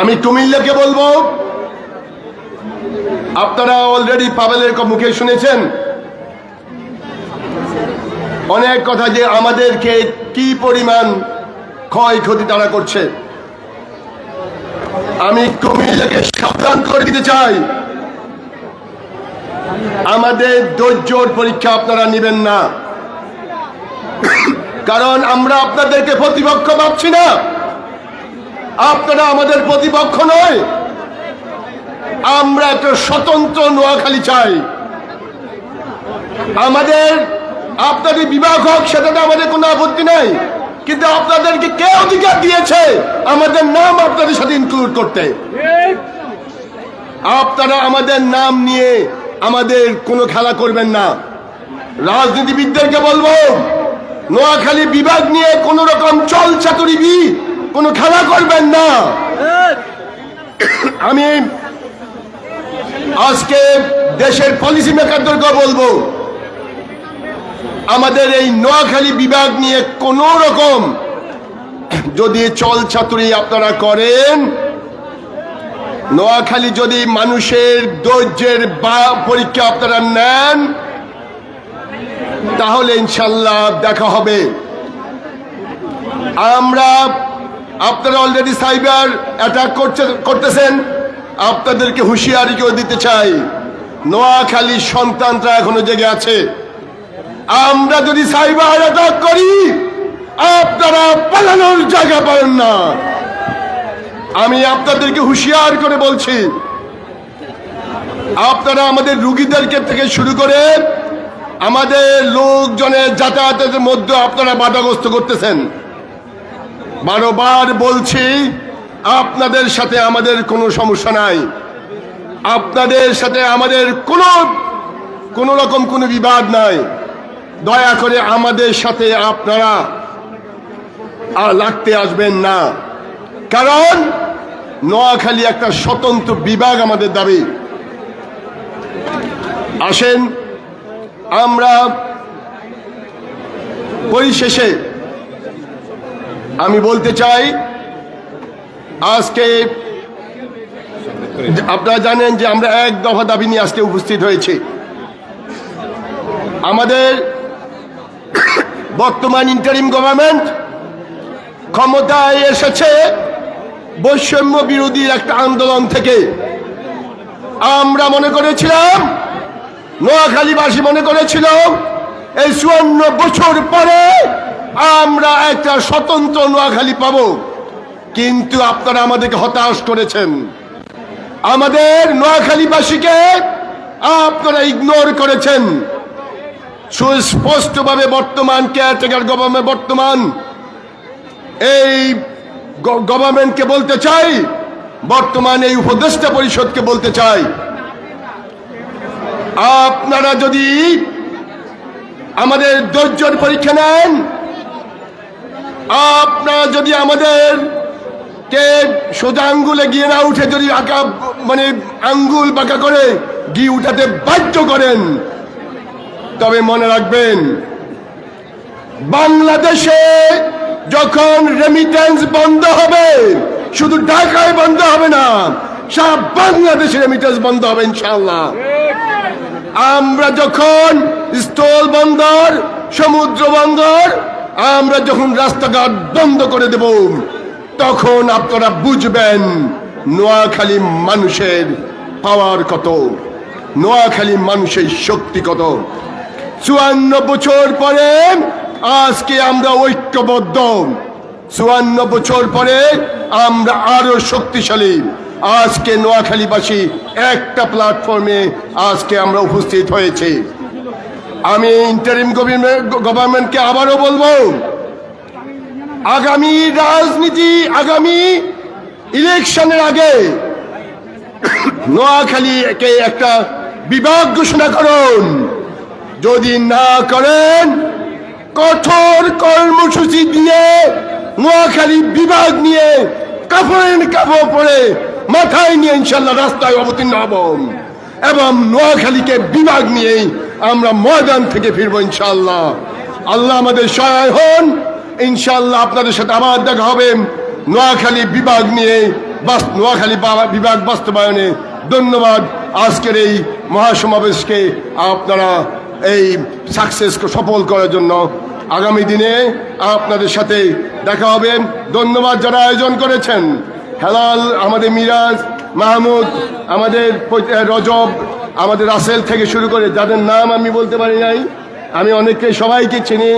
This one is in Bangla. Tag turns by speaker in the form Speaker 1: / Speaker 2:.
Speaker 1: আমি কুমিল্লাকে বলব, আপনারা অলরেডি পাবেলের মুখে শুনেছেন। অনেক কথা যে আমাদেরকে কি পরিমাণ ক্ষয়ক্ষতি তারা করছে। আমি কুমিল্লাকে সাবধান করে দিতে চাই। আমাদের ধৈর্যর পরীক্ষা আপনারা নেবেন না। কারণ আমরা আপনাদেরকে প্রতিপক্ষ ভাবছি না। আপনারা আমাদের প্রতিপক্ষ নয়। আমরা একটা স্বতন্ত্র নোয়াখালী চাই। আমাদের, আপনাদের বিবাহ হোক, সেটাতে আমাদের কোনো আপত্তি নাই। কিন্তু আপনাদেরকে কে অধিকার দিয়েছে? আমাদের নাম আপনাদের সাথে ইনক্লুড করতে। আপনারা আমাদের নাম নিয়ে আমাদের কোনো খেলা করবেন না। রাজনীতিবিদদেরকে বলব, নোয়াখালী বিভাগ নিয়ে কোন রকম চল চাতুরিবি কোনো খেলা করবেন না। আমি আজকে দেশের পলিসি মেকারদেরকে বলব, আমাদের এই নোয়াখালী বিভাগ নিয়ে কোন রকম যদি চল চাতুরি আপনারা করেন, নোয়াখালী যদি মানুষের ধৈর্যের বা পরীক্ষা আপনারা নেন, তাহলে ইনশাল্লাহ দেখা হবে। আমরা আপনারা অলরেডি সাইবার অ্যাটাক করতেছেন, আপনাদেরকে হুঁশিয়ারি কেউ দিতে চাই। নোয়াখালী সন্তানরা এখনও জেগে আছে। আমরা যদি সাইবার অ্যাটাক করি, আপনারা পালানোর জায়গা পাবেন না। আমি আপনাদেরকে হুঁশিয়ার করে বলছি, আপনারা আমাদের রুগীদেরকে থেকে শুরু করে আমাদের লোকজনের যাতায়াতের মধ্যে আপনারা বাধাগ্রস্ত করতেছেন। বারবার বলছি, আপনাদের সাথে আমাদের কোনো সমস্যা নাই। আপনাদের সাথে আমাদের কোনো কোনো রকম কোনো বিবাদ নাই। দয়া করে আমাদের সাথে আপনারা লাগতে আসবেন না। কারণ নোয়াখালী একটা স্বতন্ত্র বিভাগ আমাদের দাবি। আসেন, আমরা পরিশেষে আমি বলতে চাই, আজকে আপনারা জানেন যে আমরা এক দফা দাবি নিয়ে আজকে উপস্থিত হয়েছি। আমাদের বর্তমান ইন্টারিম গভর্নমেন্ট ক্ষমতায় এসেছে বৈষম্য বিরোধী একটা আন্দোলন থেকে। আমরা মনে করেছিলাম, নোয়াখালীবাসী মনে করেছিল, এই চুয়ান্ন বছর পরে আমরা একটা স্বতন্ত্র নোয়াখালী পাব। কিন্তু আপনারা আমাদেরকে হতাশ করেছেন। আমাদের নোয়াখালীবাসীকে আপনারা ইগনোর করেছেন। সুস্পষ্টভাবে বর্তমান কেয়ারটেকার গভর্নমেন্ট বর্তমান এই গভর্নমেন্টকে বলতে চাই, বর্তমান এই উপদেষ্টা পরিষদকে বলতে চাই। আপনারা যদি আমাদের ধৈর্যর পরীক্ষা নেন আপনারা যদি আমাদের কে সোজা আঙ্গুলে গিয়ে না উঠে যদি আঁকা মানে আঙ্গুল বাঁকা করে গিয়ে উঠাতে বাধ্য করেন, তবে মনে রাখবেন, বাংলাদেশে যখন রেমিটেন্স বন্ধ হবে, শুধু ঢাকায় বন্ধ হবে না সব বাংলাদেশে রেমিটেন্স বন্ধ হবে ইনশাল্লাহ আমরা যখন স্থল বন্দর, সমুদ্র বন্দর আমরা যখন রাস্তাঘাট বন্ধ করে দেব, তখন আপনারা বুঝবেন নোয়াখালী মানুষের পাওয়ার কত। নোয়াখালী মানুষের শক্তি কত। চুয়ান্ন বছর পরে আজকে আমরা ঐক্যবদ্ধ। চুয়ান্ন বছর পরে আমরা আরও শক্তিশালী। আজকে নোয়াখালীবাসী একটা প্ল্যাটফর্মে আজকে আমরা উপস্থিত হয়েছি। আমি ইন্টারিম গভর্নমেন্টকে আবারও বলব, আগামী রাজনীতি, আগামী ইলেকশনের আগে নোয়াখালীকে একটা বিভাগ ঘোষণা করুন। যদি না করেন, কঠোর কর্মসূচি দিয়ে নোয়াখালী বিভাগ নিয়ে কাপড়ের কাপড় পরে মাথায় নিয়ে ইনশাল্লাহ রাস্তায় অবতীর্ণ হব। এবং নোয়াখালীকে বিভাগ নিয়েই আমরা ময়দান থেকে ফিরবো ইনশাল্লাহ আল্লাহ আমাদের সহায় হন। ইনশাল্লাহ আপনাদের সাথে আবার দেখা হবে নোয়াখালী বিভাগ নিয়ে নোয়াখালী বিভাগ বাস্তবায়নে। ধন্যবাদ। আজকের এই মহাসমাবেশকে আপনারা এই সাকসেস সফল করার জন্য আগামী দিনে আপনাদের সাথে দেখা হবে। ধন্যবাদ যারা আয়োজন করেছেন। হেলাল, আমাদের মিরাজ, মাহমুদ, আমাদের রজব আমাদের রাসেল থেকে শুরু করে যাদের নাম আমি বলতে পারি নাই, আমি অনেককে সবাইকে চিনি।